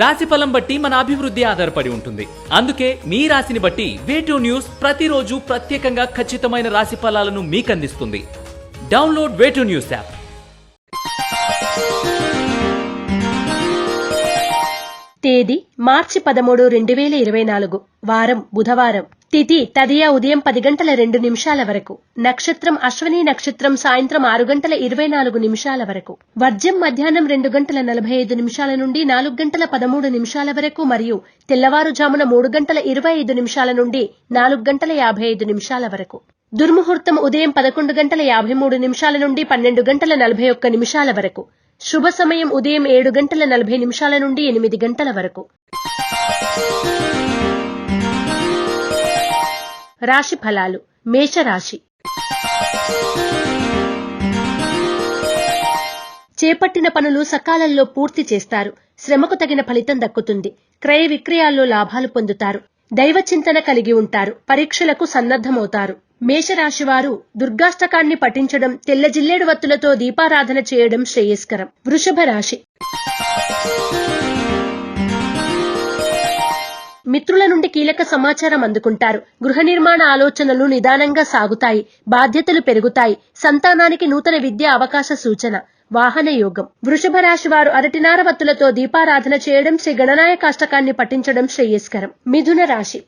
రాశి ఫలం బట్టి మన అభివృద్ధి ఆధారపడి ఉంటుంది. అందుకే మీ రాశిని బట్టి వేటూ న్యూస్ ప్రతిరోజు ప్రత్యేకంగా ఖచ్చితమైన రాశి ఫలాలను మీకు అందిస్తుంది డౌన్లోడ్ వేటూ న్యూస్ యాప్ తేదీ మార్చి పదమూడు రెండు వేల ఇరవై నాలుగు వారం బుధవారం. తిథి తదియా ఉదయం పది గంటల రెండు నిమిషాల వరకు. నక్షత్రం అశ్వని నక్షత్రం సాయంత్రం ఆరు గంటల ఇరవై నాలుగు నిమిషాల వరకు. వర్జ్యం మధ్యాహ్నం రెండు గంటల నలభై ఐదు నిమిషాల నుండి నాలుగు గంటల పదమూడు నిమిషాల వరకు మరియు తెల్లవారుజామున మూడు గంటల ఇరవై ఐదు నిమిషాల నుండి నాలుగు గంటల యాభై ఐదు నిమిషాల వరకు. దుర్ముహూర్తం ఉదయం పదకొండు గంటల యాభై మూడు నిమిషాల నుండి పన్నెండు గంటల నలభై ఒక్క నిమిషాల వరకు. శుభ సమయం ఉదయం ఏడు గంటల నలభై నిమిషాల నుండి ఎనిమిది గంటల వరకు. రాశి ఫలాలు. మేషరాశి. చేపట్టిన పనులు సకాలంలో పూర్తి చేస్తారు. శ్రమకు తగిన ఫలితం దక్కుతుంది. క్రయ విక్రయాల్లో లాభాలు పొందుతారు. దైవ చింతన కలిగి ఉంటారు. పరీక్షలకు సన్నద్ధమవుతారు. మేషరాశివారు దుర్గాష్టకాన్ని పఠించడం తెల్ల జిల్లేడు వత్తులతో దీపారాధన చేయడం శ్రేయస్కరం. వృషభ రాశి. మిత్రుల నుండి కీలక సమాచారం అందుకుంటారు. గృహ నిర్మాణ ఆలోచనలు నిదానంగా సాగుతాయి. బాధ్యతలు పెరుగుతాయి. సంతానానికి నూతన విద్యా అవకాశ సూచన. వాహన యోగం వృషభ రాశి వారు అరటినార వత్తులతో దీపారాధన చేయడం శ్రీ గణనాయకాష్టకాన్ని పఠించడం శ్రేయస్కరం. మిథున రాశి.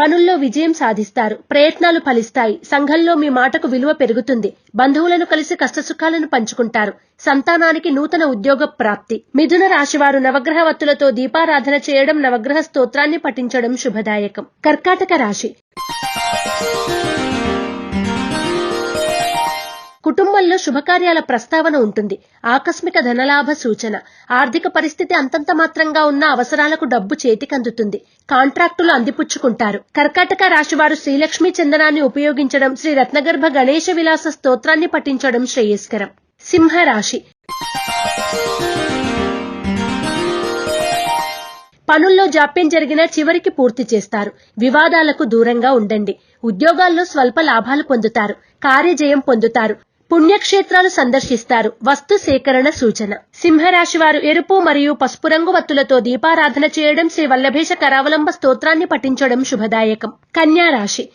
పనుల్లో విజయం సాధిస్తారు. ప్రయత్నాలు ఫలిస్తాయి. సంఘంలో మీ మాటకు విలువ పెరుగుతుంది. బంధువులను కలిసి కష్టసుఖాలను పంచుకుంటారు. సంతానానికి నూతన ఉద్యోగ ప్రాప్తి. మిథున రాశివారు నవగ్రహ వత్తులతో దీపారాధన చేయడం నవగ్రహ స్తోత్రాన్ని పఠించడం శుభదాయకం. కర్కాటక రాశి. కుటుంబంలో శుభకార్యాల ప్రస్తావన ఉంటుంది. ఆకస్మిక ధనలాభ సూచన. ఆర్థిక పరిస్థితి అంతంత మాత్రంగా ఉన్న అవసరాలకు డబ్బు చేతికందుతుంది. కాంట్రాక్టులు అందిపుచ్చుకుంటారు. కర్కాటక రాశివారు శ్రీలక్ష్మి చందనాన్ని ఉపయోగించడం శ్రీ రత్నగర్భ గణేశ విలాస స్తోత్రాన్ని పఠించడం శ్రేయస్కరం. సింహరాశి. పనుల్లో జాప్యం జరిగినా చివరికి పూర్తి చేస్తారు. వివాదాలకు దూరంగా ఉండండి. ఉద్యోగాల్లో స్వల్ప లాభాలు పొందుతారు. కార్యజయం పొందుతారు. పుణ్యక్షేత్రాలు సందర్శిస్తారు. వస్తు సేకరణ సూచన. సింహరాశి వారు ఎరుపు మరియు పసుపు రంగు వత్తులతో దీపారాధన చేయడం శ్రీ వల్లభేష కరావలంబ స్తోత్రాన్ని పఠించడం శుభదాయకం. కన్యా రాశి.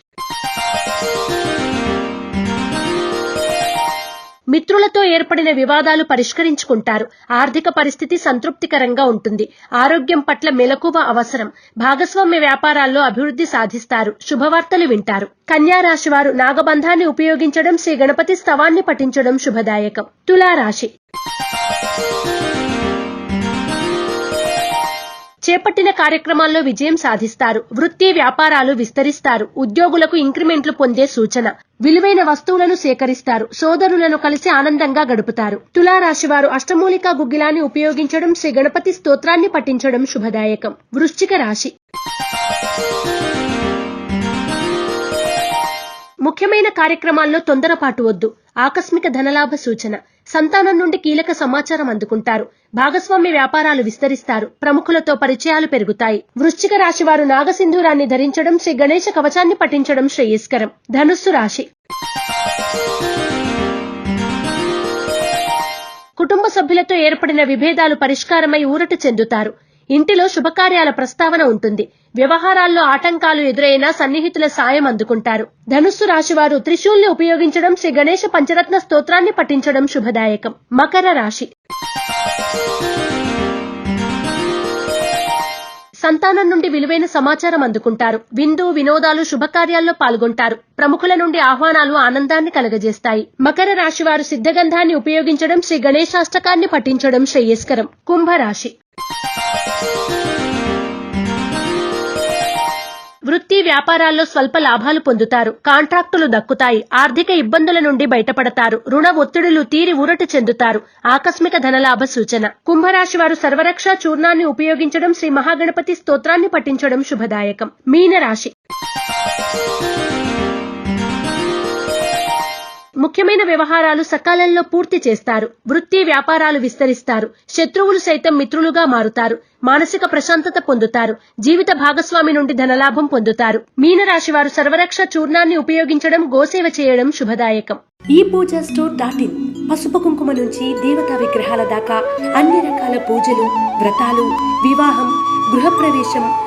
మిత్రులతో ఏర్పడిన వివాదాలు పరిష్కరించుకుంటారు. ఆర్థిక పరిస్థితి సంతృప్తికరంగా ఉంటుంది. ఆరోగ్యం పట్ల మెలకువ అవసరం. భాగస్వామ్య వ్యాపారాల్లో అభివృద్ధి సాధిస్తారు. శుభవార్తలు వింటారు. కన్యా రాశి వారు నాగబంధాన్ని ఉపయోగించడం శ్రీ గణపతి స్తవాన్ని పఠించడం శుభదాయకం. తులారాశి చేపట్టిన కార్యక్రమాల్లో విజయం సాధిస్తారు. వృత్తి వ్యాపారాలు విస్తరిస్తారు. ఉద్యోగులకు ఇంక్రిమెంట్లు పొందే సూచన. విలువైన వస్తువులను సేకరిస్తారు. సోదరులను కలిసి ఆనందంగా గడుపుతారు. తులారాశివారు అష్టమూలికా గుగ్గిలాన్ని ఉపయోగించడం శ్రీ గణపతి స్తోత్రాన్ని పఠించడం శుభదాయకం. వృశ్చిక రాశి. ముఖ్యమైన కార్యక్రమాల్లో తొందరపాటు వద్దు. ఆకస్మిక ధనలాభ సూచన. సంతానం నుండి కీలక సమాచారం అందుకుంటారు. భాగస్వామ్య వ్యాపారాలు విస్తరిస్తారు. ప్రముఖులతో పరిచయాలు పెరుగుతాయి. వృశ్చిక రాశి వారు నాగసింధూరాన్ని ధరించడం శ్రీ గణేశ కవచాన్ని పఠించడం శ్రేయస్కరం. ధనుస్సు రాశి. కుటుంబ సభ్యులతో ఏర్పడిన విభేదాలు పరిష్కారమై ఊరట చెందుతారు. ఇంటిలో శుభకార్యాల ప్రస్తావన ఉంటుంది. వ్యవహారాల్లో ఆటంకాలు ఎదురైనా సన్నిహితుల సాయం అందుకుంటారు. ధనుస్సు రాశివారు త్రిశూల్ని ఉపయోగించడం శ్రీ గణేశ పంచరత్న స్తోత్రాన్ని పఠించడం శుభదాయకం. మకర రాశి. సంతానం నుండి విలువైన సమాచారం అందుకుంటారు. విందు వినోదాలు శుభకార్యాల్లో పాల్గొంటారు. ప్రముఖుల నుండి ఆహ్వానాలు ఆనందాన్ని కలగజేస్తాయి. మకర రాశి వారు సిద్ధగంధాన్ని ఉపయోగించడం శ్రీ గణేశాష్టకాన్ని పఠించడం శ్రేయస్కరం. కుంభరాశి. వృత్తి వ్యాపారాల్లో స్వల్ప లాభాలు పొందుతారు. కాంట్రాక్టులు దక్కుతాయి. ఆర్థిక ఇబ్బందుల నుండి బయటపడతారు. రుణ ఒత్తిడులు తీరి ఊరట చెందుతారు. ఆకస్మిక ధనలాభ సూచన. కుంభరాశి వారు సర్వరక్ష చూర్ణాన్ని ఉపయోగించడం శ్రీ మహాగణపతి స్తోత్రాన్ని పఠించడం శుభదాయకం. మీనరాశి. ముఖ్యమైన వ్యవహారాలు సకాలంలో పూర్తి చేస్తారు. వృత్తి వ్యాపారాలు విస్తరిస్తారు. శత్రువులు సైతం మిత్రులుగా మారుతారు. మానసిక ప్రశాంతత పొందుతారు. జీవిత భాగస్వామి నుండి ధనలాభం పొందుతారు. మీనరాశి వారు సర్వరక్ష చూర్ణాన్ని ఉపయోగించడం గోసేవ చేయడం శుభదాయకం. ఈ పూజ స్టోర్ డాట్ ఇన్ పసుపు కుంకుమ నుంచి దేవతా విగ్రహాల దాకా అన్ని రకాల పూజలు వ్రతాలు వివాహం గృహప్రవేశం